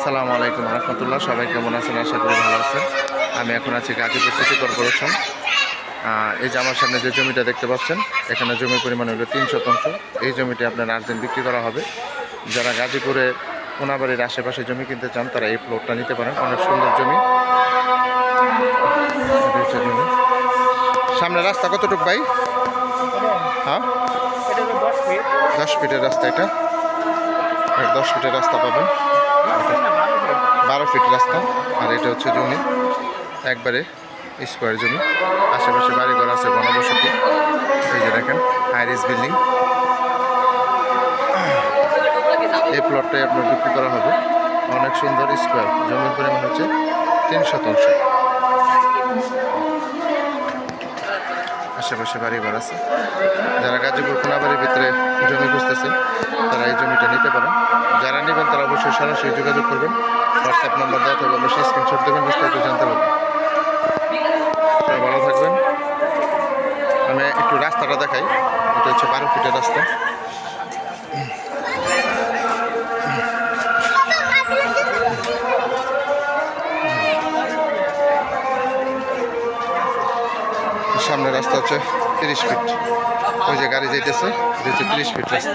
আসসালামু আলাইকুম রহমতুল্লাহ। সবাই কেমন আছেন? আশা করি ভালো আছেন। আমি এখন আছি গাজীপুর সিটি কর্পোরেশন এই যে আমার সামনে যে জমিটা দেখতে পাচ্ছেন, এখানে জমির পরিমাণ হলো তিন শতাংশ। এই জমিটি আপনার আর্জেন্ট বিক্রি করা হবে। যারা গাজীপুরে কোনাবাড়ির আশেপাশে জমি কিনতে চান, তারা এই প্লটটা নিতে পারেন। অনেক সুন্দর জমি জমি। সামনে রাস্তা কতটুকু ভাই? হ্যাঁ? দশ ফিটের রাস্তা এটা। দশ ফিটের রাস্তা পাবেন। হচ্ছে জমি, একবারে স্কোয়ার জমি। আশেপাশে বাড়ি ঘর আছে ঘনবসতি এই যে দেখেন হাইরিস বিল্ডিং এই প্লটটাই আপনার বিক্রি করা হবে। অনেক সুন্দর স্কোয়ার জমির পরিমাণ হচ্ছে তিন শতাংশ। আশেপাশে বাড়ি ঘর আছে। যারা গাজীপুর জমি খুঁজতেছেন তারা এই জমিটা নিতে পারেন যারা নেবেন তারা অবশ্যই সরাসরি যোগাযোগ করবেন। হোয়াটসঅ্যাপ নাম্বার দেওয়া থাকবে, অবশ্যই স্ক্রিনশট দেবেন বিস্তারিত জানতে পারবেন। ভালো থাকবেন। আমি একটু রাস্তাটা দেখাই, এটা হচ্ছে বারো ফিটের রাস্তা। সামনে রাস্তা হচ্ছে তিরিশ ফিট। ওই যে গাড়ি যেতেছে হচ্ছে তিরিশ ফিট রাস্তা।